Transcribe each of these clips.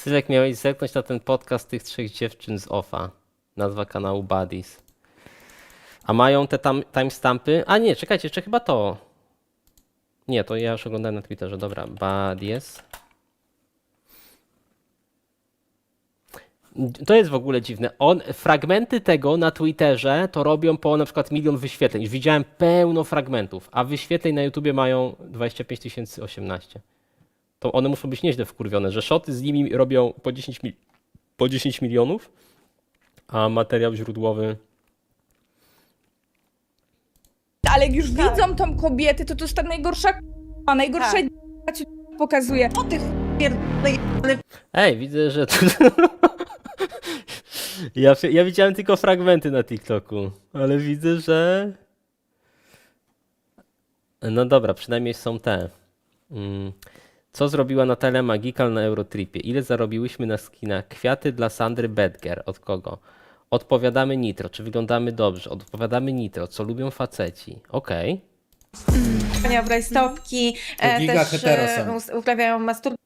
Sylwek miałeś zerknąć na ten podcast tych trzech dziewczyn z OFA. Nazwa kanału Buddies. A mają te tam timestampy? A nie, czekajcie, jeszcze chyba to. Nie, to ja już oglądałem na Twitterze. Dobra, Buddies. To jest w ogóle dziwne. On, fragmenty tego na Twitterze to robią po na przykład milion wyświetleń. Widziałem pełno fragmentów, a wyświetleń na YouTubie mają 25 018. To one muszą być nieźle wkurwione, że szoty z nimi robią po 10, mil- po 10 milionów, a materiał źródłowy. Ale jak już Tak. widzą tą kobietę, to to jest ta najgorsza k***a, najgorsza Tak. ci pokazuje. O ty pierdolę. Ej, widzę, że. Tu... ja, ja widziałem tylko fragmenty na TikToku, ale widzę, że. No dobra, przynajmniej są te. Mm. Co zrobiła Natalia Magikal na Eurotripie? Ile zarobiłyśmy na skinach? Kwiaty dla Sandry Bedger. Od kogo? Odpowiadamy Nitro. Czy wyglądamy dobrze? Odpowiadamy Nitro. Co lubią faceci? Okej. w rajstopki, e, giga też hetero e, są. us- uprawiają masturbację,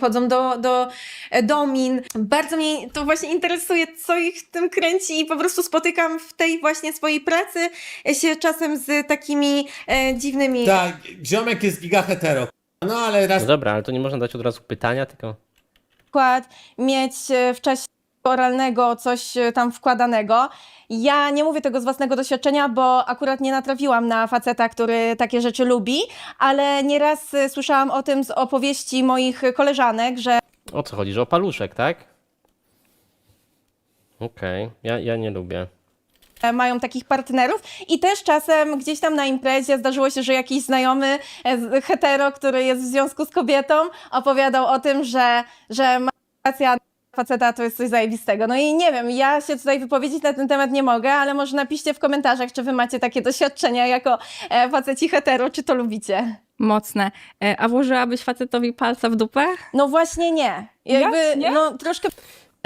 chodzą do, do e, domin. Bardzo mnie to właśnie interesuje, co ich w tym kręci i po prostu spotykam w tej właśnie swojej pracy e, się czasem z takimi e, dziwnymi Tak, ziomek jest giga hetero. No ale raz No dobra, ale to nie można dać od razu pytania, tylko. przykład mieć e, w czasie oralnego coś e, tam wkładanego. Ja nie mówię tego z własnego doświadczenia, bo akurat nie natrafiłam na faceta, który takie rzeczy lubi, ale nieraz e, słyszałam o tym z opowieści moich koleżanek, że O co chodzi? Że o paluszek, tak? Okej, ja, ja nie lubię. Mają takich partnerów i też czasem gdzieś tam na imprezie zdarzyło się, że jakiś znajomy e, hetero, który jest w związku z kobietą, opowiadał o tym, że, że masturbacja faceta to jest coś zajebistego. No i nie wiem, ja się tutaj wypowiedzieć na ten temat nie mogę, ale może napiszcie w komentarzach, czy wy macie takie doświadczenia jako e, faceci hetero, czy to lubicie. Mocne. E, A włożyłabyś facetowi palca w dupę? No właśnie nie. Jakby, Ja? Nie? no troszkę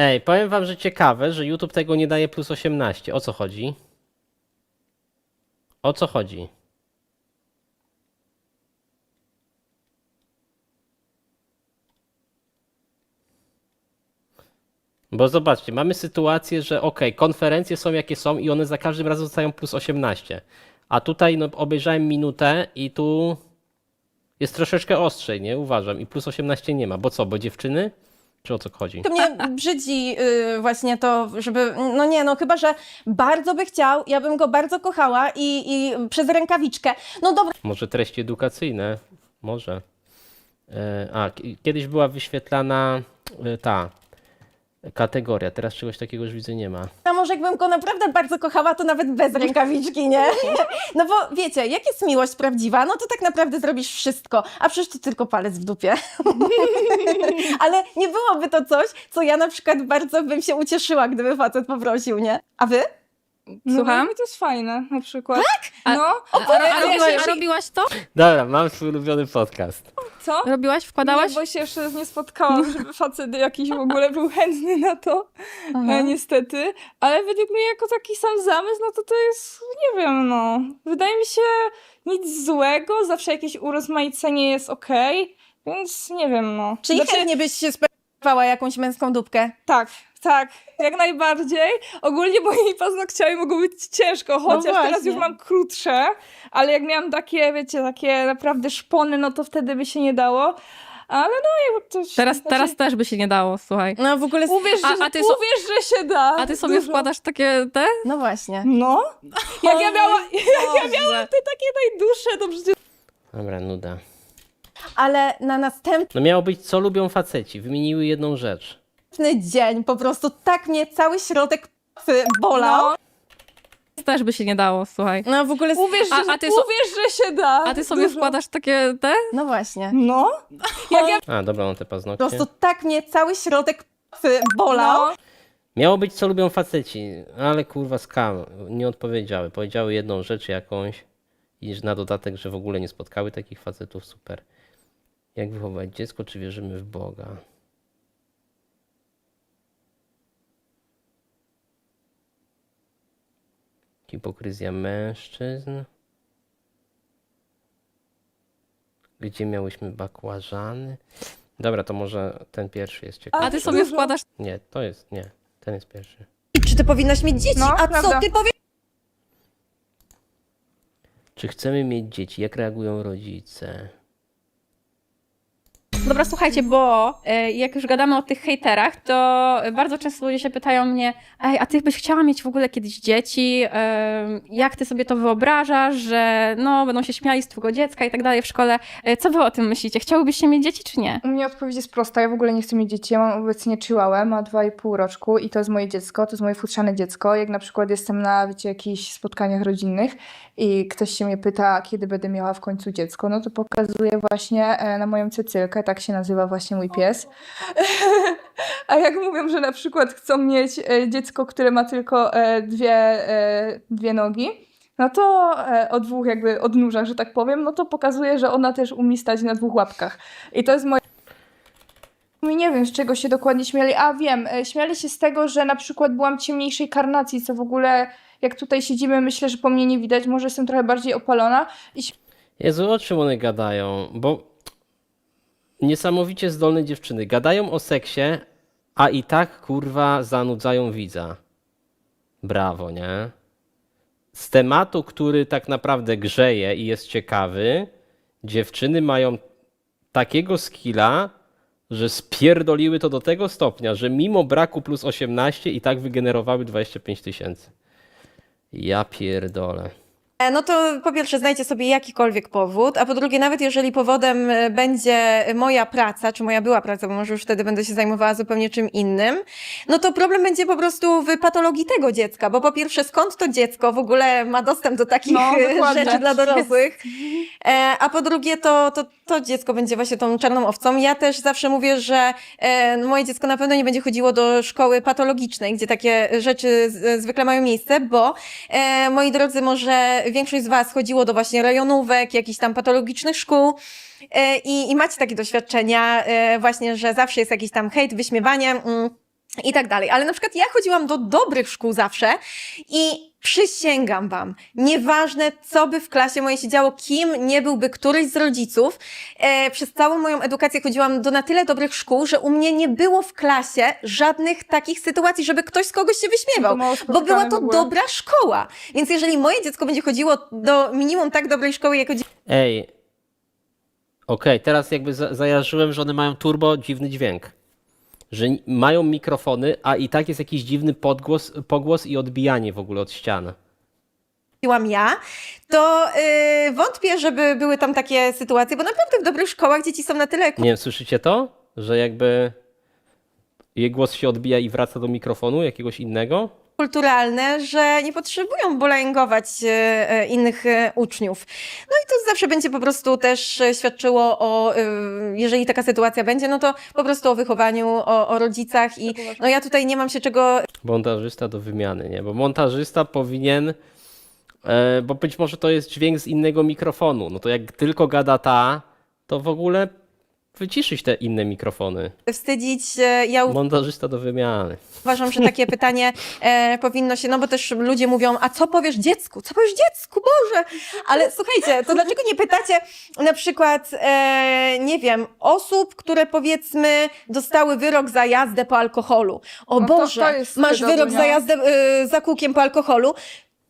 Ej, powiem wam, że ciekawe, że YouTube tego nie daje plus 18. O co chodzi? O co chodzi? Bo zobaczcie, mamy sytuację, że ok, konferencje są jakie są i one za każdym razem dostają plus 18. A tutaj no, obejrzałem minutę i tu jest troszeczkę ostrzej, nie? Uważam. I plus 18 nie ma. Bo co, bo dziewczyny? Czy o co chodzi? To mnie brzydzi y, właśnie to, żeby. No nie, no chyba, że bardzo by chciał, ja bym go bardzo kochała i, i przez rękawiczkę. No dobra, Może treści edukacyjne? Może. E, A, ki- kiedyś była wyświetlana e, ta kategoria, teraz czegoś takiego już widzę nie ma. a może jakbym go naprawdę bardzo kochała, to nawet bez rękawiczki, nie? No bo wiecie, jak jest miłość prawdziwa, no to tak naprawdę zrobisz wszystko, a przecież to tylko palec w dupie. Ale nie byłoby to coś, co ja na przykład bardzo bym się ucieszyła, gdyby facet poprosił, nie? A wy? No, Słucham? No, to jest fajne, na przykład. A- No, A, ale a, robiłaś, a jeżeli- robiłaś to? Dobra, mam swój ulubiony podcast. Co? Robiłaś? Wkładałaś? Nie, bo się jeszcze nie spotkałam, żeby facet jakiś w ogóle był chętny na to, Mhm. e, niestety. Ale według mnie jako taki sam zamysł, no to to jest, nie wiem, no. Wydaje mi się nic złego, zawsze jakieś urozmaicenie jest okej, więc nie wiem, no. Czyli Znaczy, chętnie byś się spełniała jakąś męską dupkę? Tak, tak, jak najbardziej. Ogólnie moimi paznokciami mogą być ciężko, chociaż teraz No właśnie. już mam krótsze, ale jak miałam takie, wiecie, takie naprawdę szpony, no to wtedy by się nie dało. Ale no jakby to się, Teraz, znaczy, teraz też by się nie dało, słuchaj. No w ogóle... Uwierz, A- że, a ty so- uwierz, że się da. A ty sobie Dużo. wkładasz takie te? No właśnie. No. Jak ja miałam, jak ja miałam te takie najdłuższe, to przecież Dobra, nuda. Ale na następny No miało być, co lubią faceci. Wymieniły jedną rzecz. dzień po prostu tak mnie cały środek p- bolał. No. też by się nie dało, słuchaj. No w ogóle... uwierz, A- że, a ty so- uwierz, że się da. A ty sobie Dużo. wkładasz takie te? No właśnie. No. Jak ja A, dobra, mam te Po paznokcie. prostu tak mnie cały środek p- bolał. no. Miało być, co lubią faceci, ale kurwa skam. Nie odpowiedziały. Powiedziały jedną rzecz jakąś i że na dodatek, że w ogóle nie spotkały takich facetów. Super. Jak wychować dziecko, czy wierzymy w Boga? Hipokryzja mężczyzn. Gdzie miałyśmy bakłażany? Dobra, to może ten pierwszy jest ciekawy. A ty sobie wkładasz Nie, to jest, nie, ten jest pierwszy. Czy ty powinnaś mieć dzieci? No, A co prawda. ty powiesz? Czy chcemy mieć dzieci? Jak reagują rodzice? Dobra, słuchajcie, bo e, jak już gadamy o tych hejterach, to bardzo często ludzie się pytają mnie, ej, a ty byś chciała mieć w ogóle kiedyś dzieci? E, Jak ty sobie to wyobrażasz, że no, będą się śmiali z twojego dziecka i tak dalej w szkole? E, Co wy o tym myślicie? Chciałybyście mieć dzieci, czy nie? U mnie odpowiedź jest prosta. Ja w ogóle nie chcę mieć dzieci. Ja mam obecnie chihuahua, ma 2,5 roczku i to jest moje dziecko, to jest moje futrzane dziecko. Jak na przykład jestem na, wiecie, jakichś spotkaniach rodzinnych i ktoś się mnie pyta, kiedy będę miała w końcu dziecko, no to pokazuję właśnie na moją cecylkę, tak się nazywa właśnie mój pies. A jak mówią, że na przykład chcą mieć e, dziecko, które ma tylko e, dwie, e, dwie nogi, no to o dwóch jakby odnóżach, że tak powiem, no to pokazuje, że ona też umie stać na dwóch łapkach. I to jest moje i nie wiem, z czego się dokładnie śmiali. A wiem, śmiali się z tego, że na przykład byłam ciemniejszej karnacji, co w ogóle, jak tutaj siedzimy, myślę, że po mnie nie widać. Może jestem trochę bardziej opalona. I Jezu, o czym one gadają? Bo niesamowicie zdolne dziewczyny gadają o seksie, a i tak kurwa zanudzają widza. Brawo, nie? Z tematu, który tak naprawdę grzeje i jest ciekawy, dziewczyny mają takiego skilla, że spierdoliły to do tego stopnia, że mimo braku plus 18 i tak wygenerowały 25 tysięcy. Ja pierdolę. E, No to po pierwsze znajdzie sobie jakikolwiek powód, a po drugie nawet jeżeli powodem e, będzie moja praca, czy moja była praca, bo może już wtedy będę się zajmowała zupełnie czym innym, no to problem będzie po prostu w patologii tego dziecka, bo po pierwsze skąd to dziecko w ogóle ma dostęp do takich No, e, rzeczy dla dorosłych, a po drugie to, to, to dziecko będzie właśnie tą czarną owcą. Ja też zawsze mówię, że moje dziecko na pewno nie będzie chodziło do szkoły patologicznej, gdzie takie rzeczy zwykle mają miejsce, bo moi drodzy, może większość z Was chodziło do właśnie rejonówek, jakichś tam patologicznych szkół. E, i, I macie takie doświadczenia, e, właśnie, że zawsze jest jakiś tam hejt, wyśmiewanie mm, i tak dalej. Ale na przykład ja chodziłam do dobrych szkół zawsze i przysięgam Wam, nieważne co by w klasie mojej się działo, kim nie byłby któryś z rodziców, e, przez całą moją edukację chodziłam do na tyle dobrych szkół, że u mnie nie było w klasie żadnych takich sytuacji, żeby ktoś z kogoś się wyśmiewał. Bo była to dobra szkoła. Więc jeżeli moje dziecko będzie chodziło do minimum tak dobrej szkoły, jak chodzi Ej. Okej, teraz jakby za zajarzyłem, że one mają turbo dziwny dźwięk. Że mają mikrofony, a i tak jest jakiś dziwny podgłos, pogłos i odbijanie w ogóle od ścian. chodziłam ja, to yy, wątpię, żeby były tam takie sytuacje, bo naprawdę w dobrych szkołach dzieci są na tyle Nie wiem, słyszycie to? Że jakby jej głos się odbija i wraca do mikrofonu jakiegoś innego? Kulturalne, że nie potrzebują bullyingować e, e, innych e, uczniów. No i to zawsze będzie po prostu też świadczyło o, jeżeli taka sytuacja będzie, no to po prostu o wychowaniu, o, o rodzicach i no ja tutaj nie mam się czego Montażysta do wymiany, nie? Bo montażysta powinien. Bo być może to jest dźwięk z innego mikrofonu. No to jak tylko gada ta, to w ogóle wyciszyć te inne mikrofony. wstydzić. E, Ja Montażysta do wymiany. Uważam, że takie pytanie e, powinno się, no bo też ludzie mówią, a co powiesz dziecku? Co powiesz dziecku? Boże! Ale słuchajcie, to dlaczego nie pytacie na przykład, e, nie wiem, osób, które powiedzmy dostały wyrok za jazdę po alkoholu. O No to- Boże, to jest masz wstyd wyrok ogólnie. za jazdę e, za kółkiem po alkoholu.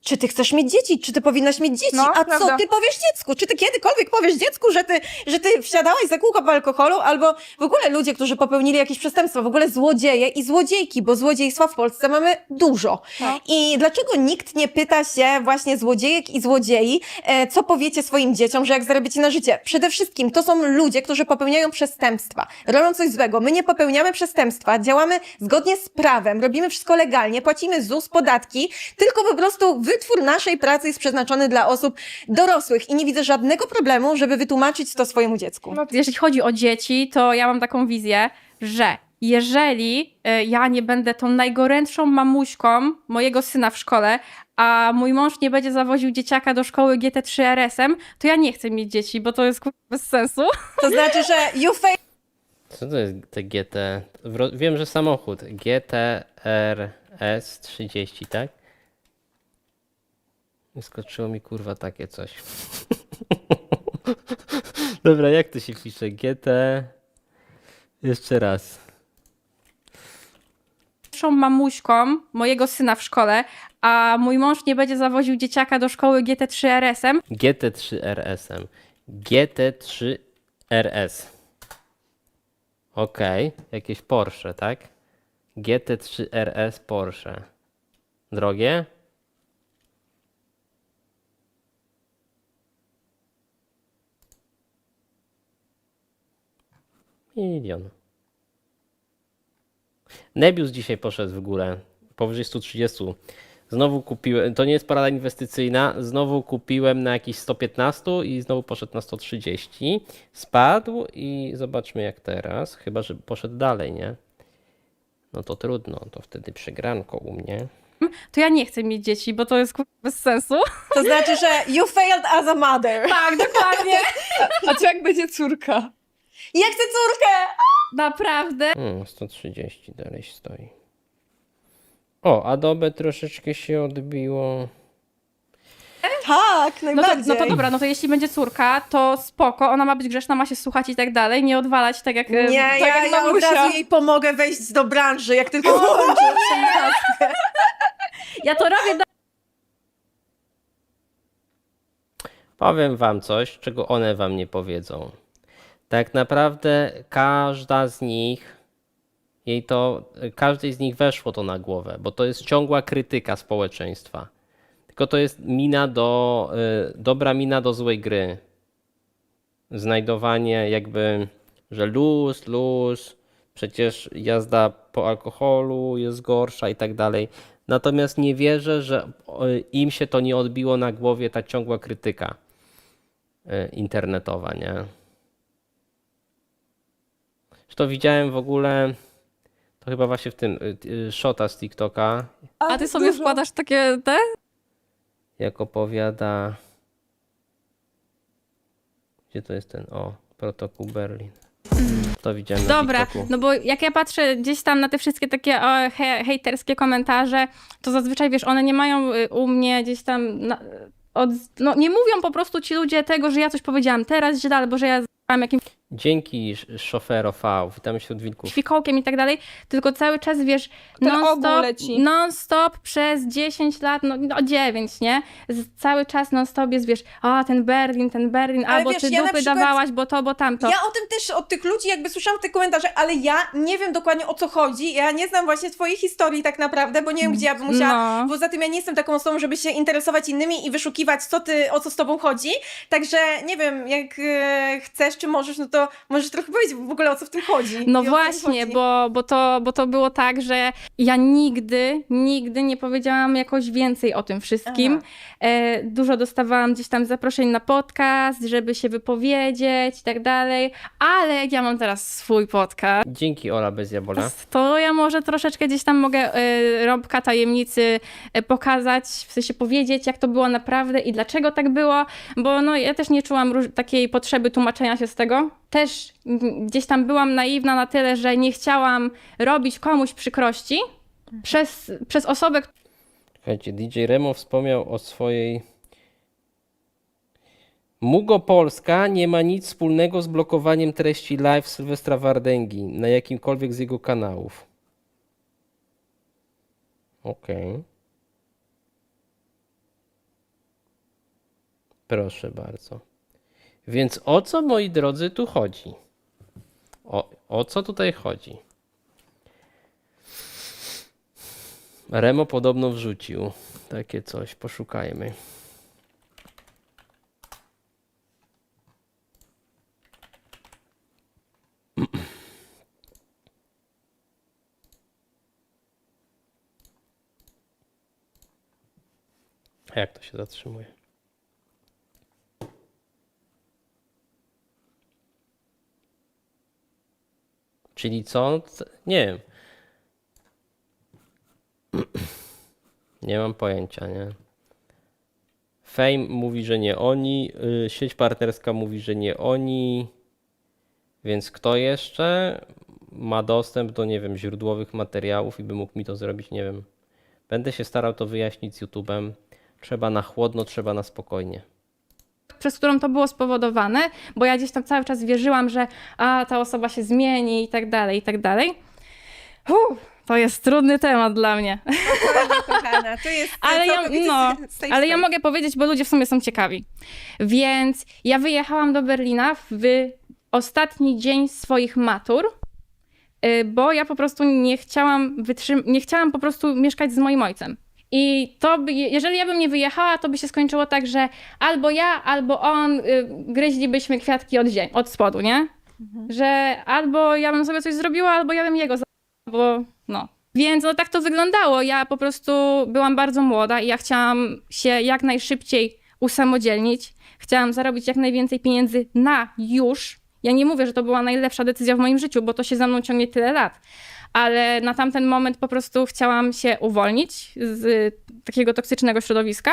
Czy ty chcesz mieć dzieci? Czy ty powinnaś mieć dzieci? No, A co prawda. ty powiesz dziecku? Czy ty kiedykolwiek powiesz dziecku, że ty, że ty wsiadałaś za kółko po alkoholu? Albo w ogóle ludzie, którzy popełnili jakieś przestępstwa, w ogóle złodzieje i złodziejki, bo złodziejstwa w Polsce mamy dużo. No. I dlaczego nikt nie pyta się właśnie złodziejek i złodziei, e, co powiecie swoim dzieciom, że jak zarobicie na życie? Przede wszystkim to są ludzie, którzy popełniają przestępstwa, robią coś złego. My nie popełniamy przestępstwa, działamy zgodnie z prawem, robimy wszystko legalnie, płacimy ZUS, podatki, tylko po prostu wytwór naszej pracy jest przeznaczony dla osób dorosłych i nie widzę żadnego problemu, żeby wytłumaczyć to swojemu dziecku. No, Jeżeli chodzi o dzieci, to ja mam taką wizję, że jeżeli e, ja nie będę tą najgorętszą mamuśką mojego syna w szkole, a mój mąż nie będzie zawoził dzieciaka do szkoły GT3 RS-em, to ja nie chcę mieć dzieci, bo to jest kurwa, bez sensu. To znaczy, że you fail Co to jest te GT? Wro- Wiem, że samochód. GTRS 30, tak? Wyskoczyło mi kurwa takie coś. Dobra, jak to się pisze? GT. Jeszcze raz. Pierwszą mamuśką mojego syna w szkole, a mój mąż nie będzie zawoził dzieciaka do szkoły GT3 RS-em, GT3 RS-em. GT3 RS. Okej, jakieś Porsche, tak? GT3 RS Porsche. Drogie? Milion. Nebius dzisiaj poszedł w górę. Powyżej 130. Znowu kupiłem, to nie jest porada inwestycyjna, znowu kupiłem na jakieś 115 i znowu poszedł na 130. Spadł i zobaczmy jak teraz, chyba że poszedł dalej, nie? No to trudno, to wtedy przegranko u mnie. to ja nie chcę mieć dzieci, bo to jest kurwa, bez sensu. To znaczy, że you failed as a mother. Tak, dokładnie. A co jak będzie córka? Ja chcę córkę! Naprawdę. Hmm, 130 dalej stoi. O, Adobe troszeczkę się odbiło. Tak, No to, najbardziej. no to dobra, no to jeśli będzie córka, to spoko, ona ma być grzeczna, ma się słuchać i tak dalej, nie odwalać tak jak... e, Nie, tak ja, jak ja od mamusia. razu jej pomogę wejść do branży, jak tylko włączę osiemnastkę. Ja to robię do... Powiem wam coś, czego one wam nie powiedzą. Tak naprawdę każda z nich, jej to, każdej z nich weszło to na głowę, bo to jest ciągła krytyka społeczeństwa. Tylko to jest mina do, y, dobra mina do złej gry. Znajdowanie jakby, że luz, luz, przecież jazda po alkoholu jest gorsza i tak dalej. Natomiast nie wierzę, że im się to nie odbiło na głowie ta ciągła krytyka y, internetowa, nie? Zresztą widziałem w ogóle, to chyba właśnie w tym, y, y, shota z TikToka, A ty sobie wkładasz takie te? jak opowiada. Gdzie to jest ten? O, protokół Berlin. To widziałem na Dobra, TikToku. no bo jak ja patrzę gdzieś tam na te wszystkie takie o, he, hejterskie komentarze, to zazwyczaj, wiesz, one nie mają y, u mnie gdzieś tam... Na, od, no nie mówią po prostu ci ludzie tego, że ja coś powiedziałam teraz źle, albo że ja z jakimś Dzięki sz- szofero V, witamy wśród wilków. fikołkiem i tak dalej, tylko cały czas, wiesz, non-stop, leci. non-stop przez 10 lat, no, no 9, nie? Z, cały czas non-stop jest, wiesz, a ten Berlin, ten Berlin, Ale albo wiesz, ty ja dupy przykład- dawałaś, bo to, bo tamto. Ja o tym też od tych ludzi jakby słyszałam te komentarze, ale ja nie wiem dokładnie o co chodzi. Ja nie znam właśnie twojej historii tak naprawdę, bo nie wiem gdzie ja bym musiała. No. Poza tym ja nie jestem taką osobą, żeby się interesować innymi i wyszukiwać co ty, o co z tobą chodzi. Także nie wiem, jak e, chcesz czy możesz, no to możesz trochę powiedzieć w ogóle o co w tym chodzi. No właśnie, chodzi. bo, bo, to, bo to było tak, że ja nigdy, nigdy nie powiedziałam jakoś więcej o tym wszystkim. E, dużo dostawałam gdzieś tam zaproszeń na podcast, żeby się wypowiedzieć i tak dalej, ale ja mam teraz swój podcast. Dzięki Ola bez Jabola. To ja może troszeczkę gdzieś tam mogę y, rąbka tajemnicy y, pokazać, w sensie powiedzieć, jak to było naprawdę i dlaczego tak było, bo no, ja też nie czułam takiej potrzeby tłumaczenia się z tego. Też gdzieś tam byłam naiwna na tyle, że nie chciałam robić komuś przykrości przez, przez osobę, Słuchajcie, DJ Remo wspomniał o swojej. Mugo Polska nie ma nic wspólnego z blokowaniem treści live Sylwestra Wardęgi na jakimkolwiek z jego kanałów. Okej. Proszę bardzo. Więc o co, moi drodzy, tu chodzi? O, o co tutaj chodzi? Remo podobno wrzucił takie coś. Poszukajmy. Jak to się zatrzymuje? Czyli co? Nie wiem. Nie mam pojęcia, nie? Fame mówi, że nie oni, y, sieć partnerska mówi, że nie oni. Więc kto jeszcze ma dostęp do, nie wiem, źródłowych materiałów i by mógł mi to zrobić, nie wiem. Będę się starał to wyjaśnić z YouTube'em. Trzeba na chłodno, trzeba na spokojnie. Przez którą to było spowodowane, bo ja gdzieś tam cały czas wierzyłam, że a, ta osoba się zmieni i tak dalej, i tak dalej. Uff, to jest trudny temat dla mnie. Kochana, to jest Ale ja, no, ale ja mogę powiedzieć, bo ludzie w sumie są ciekawi. Więc ja wyjechałam do Berlina w ostatni dzień swoich matur, y, bo ja po prostu nie chciałam nie chciałam po prostu mieszkać z moim ojcem. I to, by, jeżeli ja bym nie wyjechała, to by się skończyło tak, że albo ja, albo on y, gryźlibyśmy kwiatki od, ziemi, od spodu, nie? Że albo ja bym sobie coś zrobiła, albo ja bym jego za- bo no. Więc no tak to wyglądało. Ja po prostu byłam bardzo młoda i ja chciałam się jak najszybciej usamodzielnić. Chciałam zarobić jak najwięcej pieniędzy na już. Ja nie mówię, że to była najlepsza decyzja w moim życiu, bo to się za mną ciągnie tyle lat. Ale na tamten moment po prostu chciałam się uwolnić z y, takiego toksycznego środowiska.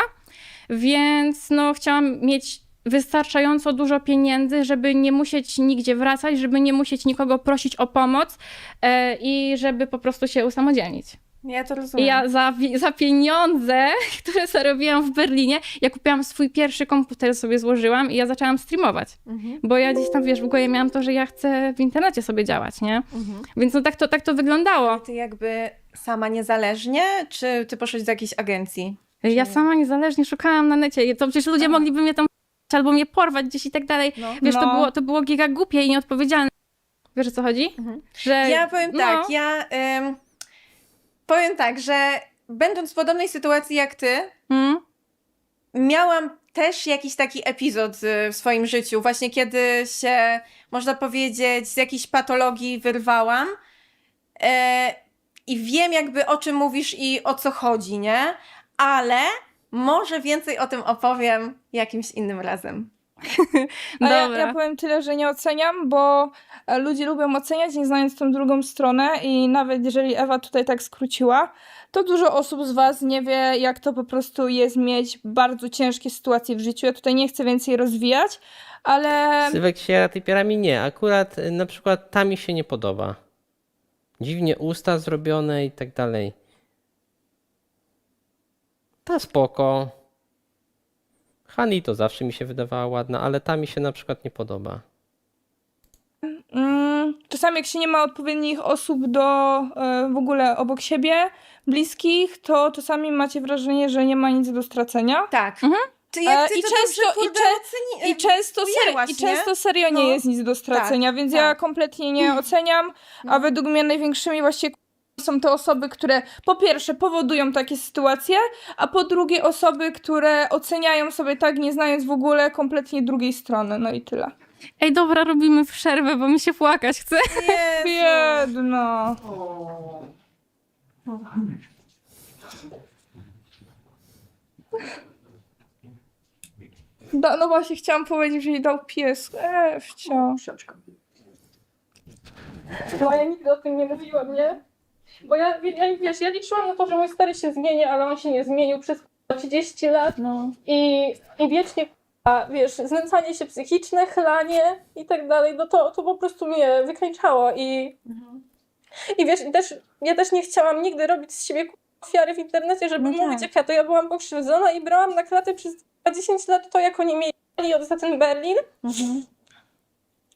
Więc no, chciałam mieć wystarczająco dużo pieniędzy, żeby nie musieć nigdzie wracać, żeby nie musieć nikogo prosić o pomoc e, i żeby po prostu się usamodzielnić. Ja to I rozumiem. ja za, za pieniądze, które zarobiłam w Berlinie, ja kupiłam swój pierwszy komputer, sobie złożyłam i ja zaczęłam streamować. Mhm. Bo ja gdzieś tam, wiesz, w głowie miałam to, że ja chcę w internecie sobie działać, nie? Mhm. Więc no tak to, tak to wyglądało. Ty jakby sama niezależnie, czy ty poszłeś do jakiejś agencji? Ja sama niezależnie szukałam na necie. To przecież ludzie Aha. mogliby mnie tam albo mnie porwać gdzieś i tak dalej. No. Wiesz, to, No. było, to było giga głupie i nieodpowiedzialne. Wiesz o co chodzi? Mhm. Że, Ja powiem no, tak, ja powiem tak, że będąc w podobnej sytuacji jak ty, Mm, miałam też jakiś taki epizod y, w swoim życiu, właśnie kiedy się, można powiedzieć, z jakiejś patologii wyrwałam. E, I wiem jakby o czym mówisz i o co chodzi, nie? Ale może więcej o tym opowiem jakimś innym razem. A ja, dobra. ja powiem tyle, że nie oceniam, bo e, ludzie lubią oceniać, nie znając tą drugą stronę i nawet jeżeli Ewa tutaj tak skróciła, to dużo osób z Was nie wie, jak to po prostu jest mieć bardzo ciężkie sytuacje w życiu. Ja tutaj nie chcę więcej rozwijać, ale Sylwek się typiarami nie. Akurat y, na przykład ta mi się nie podoba. Dziwnie usta zrobione i tak dalej. Ta spoko. Hani to zawsze mi się wydawała ładna, ale ta mi się na przykład nie podoba. mm, czasami jak się nie ma odpowiednich osób do e, w ogóle obok siebie, bliskich, to czasami macie wrażenie, że nie ma nic do stracenia. Tak. Mhm. Jak E, ty i to często- dobrze, i kurde, oceni- I często, ser- ujęłaś, I nie? często serio nie No. jest nic do stracenia, więc ja tak. kompletnie nie oceniam, a No. według mnie największymi właśnie są to osoby, które po pierwsze powodują takie sytuacje, a po drugie osoby, które oceniają sobie tak, nie znając w ogóle kompletnie drugiej strony. No i tyle. Ej, dobra, robimy przerwę, bo mi się płakać chce. Biedno. Da, no właśnie chciałam powiedzieć, że jej dał pies. Eee, wciąż. No ja nigdy o tym nie mówiłam, nie? Bo ja, ja, wiesz, ja liczyłam na to, że mój stary się zmieni, ale on się nie zmienił przez 30 lat No. i, i wiecznie, a, wiesz, znęcanie się psychiczne, chlanie i tak dalej, no to, to po prostu mnie wykańczało i, i wiesz, i też, ja też nie chciałam nigdy robić z siebie ofiary w internecie, żeby No tak. mówić, jak ja to ja byłam pokrzywdzona i brałam na klatę przez 10 lat to, jak oni mieli od za ten Berlin, Mhm.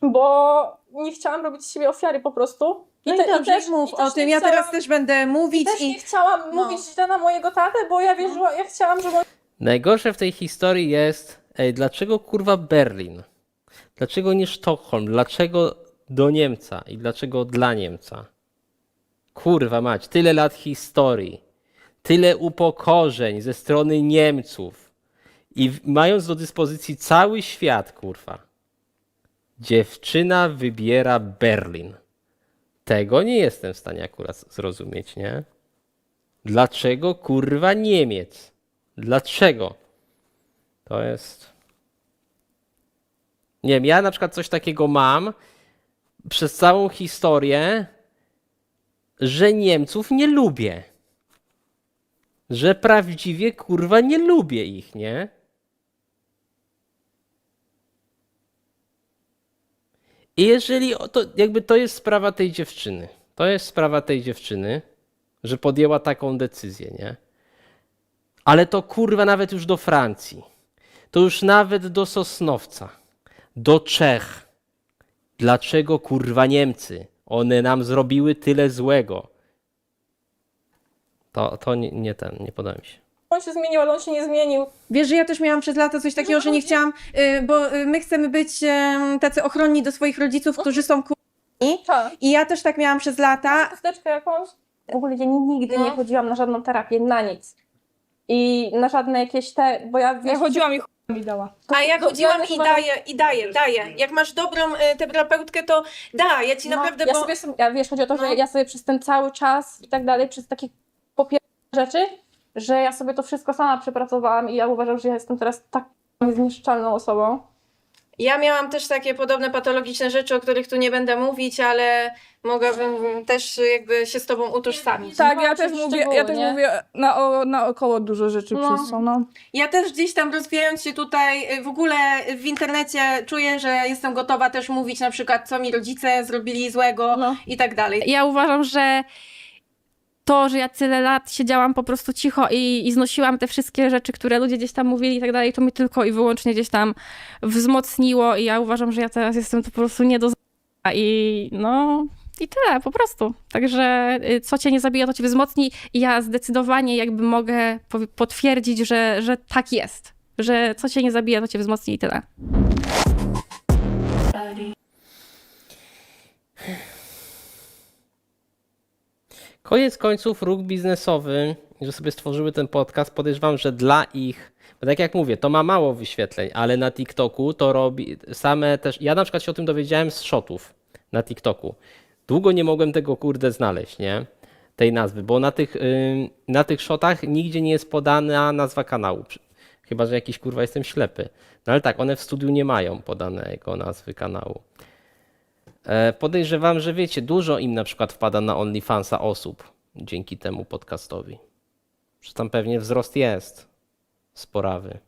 bo nie chciałam robić z siebie ofiary po prostu. No i, te- dobrze, też- mów i o tym. Ja teraz chciałam- też będę mówić Też i... nie chciałam No. mówić źle na mojego tatę, bo ja wierzyłam, ja chciałam, żeby Najgorsze w tej historii jest, ej, dlaczego kurwa Berlin? Dlaczego nie Sztokholm? Dlaczego do Niemca? I dlaczego dla Niemca? Kurwa mać, tyle lat historii, tyle upokorzeń ze strony Niemców i mając do dyspozycji cały świat, kurwa. Dziewczyna wybiera Berlin. Tego nie jestem w stanie akurat zrozumieć, nie? Dlaczego kurwa Niemiec? Dlaczego? To jest. Nie wiem, ja na przykład coś takiego mam przez całą historię, że Niemców nie lubię. Że prawdziwie kurwa nie lubię ich, nie? I jeżeli to, jakby to jest sprawa tej dziewczyny, to jest sprawa tej dziewczyny, że podjęła taką decyzję, nie? Ale to kurwa nawet już do Francji. To już nawet do Sosnowca, do Czech. Dlaczego kurwa Niemcy? One nam zrobiły tyle złego. To, to nie, nie ten, nie podoba mi się. On się zmienił, ale on się nie zmienił. Wiesz, że ja też miałam przez lata coś takiego, że nie chciałam, y, bo y, my chcemy być tacy ochronni do swoich rodziców, którzy są kurni. Tak. I ja też tak miałam przez lata. chusteczkę jakąś. W ogóle ja nigdy No. nie chodziłam na żadną terapię, na nic. I na żadne jakieś te, bo ja wiesz, Ja chodziłam i chuj mi dała. A ja to chodziłam i daję, i daję, daję. Jak masz dobrą y, terapeutkę, to da, ja ci no, naprawdę, ja bo... sobie, sam- ja, wiesz, chodzi o to, No. że ja sobie przez ten cały czas i tak dalej, przez takie popier rzeczy, że ja sobie to wszystko sama przepracowałam i ja uważam, że ja jestem teraz tak niezniszczalną osobą. Ja miałam też takie podobne patologiczne rzeczy, o których tu nie będę mówić, ale mogłabym też jakby się z tobą utożsamić. Tak, No, ja też mówię, ja też nie? mówię na, o, naokoło dużo rzeczy No. przez to, no. Ja też gdzieś tam rozwijając się tutaj y, w ogóle w internecie czuję, że jestem gotowa też mówić na przykład, co mi rodzice zrobili złego No. i tak dalej. Ja uważam, że to, że ja tyle lat siedziałam po prostu cicho i, i znosiłam te wszystkie rzeczy, które ludzie gdzieś tam mówili i tak dalej, to mi tylko i wyłącznie gdzieś tam wzmocniło i ja uważam, że ja teraz jestem po prostu nie do i no i tyle, po prostu. Także y, co cię nie zabija, to cię wzmocni i ja zdecydowanie jakby mogę potwierdzić, że, że tak jest. Że co cię nie zabija, to cię wzmocni i tyle. Koniec końców ruch biznesowy, że sobie stworzyły ten podcast, podejrzewam, że dla ich, bo tak jak mówię, to ma mało wyświetleń, ale na TikToku to robi same też. Ja na przykład się o tym dowiedziałem z shotów na TikToku. Długo nie mogłem tego kurde znaleźć, nie? Tej nazwy, bo na tych, na tych shotach nigdzie nie jest podana nazwa kanału. Chyba, że jakiś kurwa jestem ślepy. No ale tak, one w studiu nie mają podanego nazwy kanału. E, Podejrzewam, że wiecie, dużo im na przykład wpada na OnlyFansa osób dzięki temu podcastowi. Że tam pewnie wzrost jest sporawy.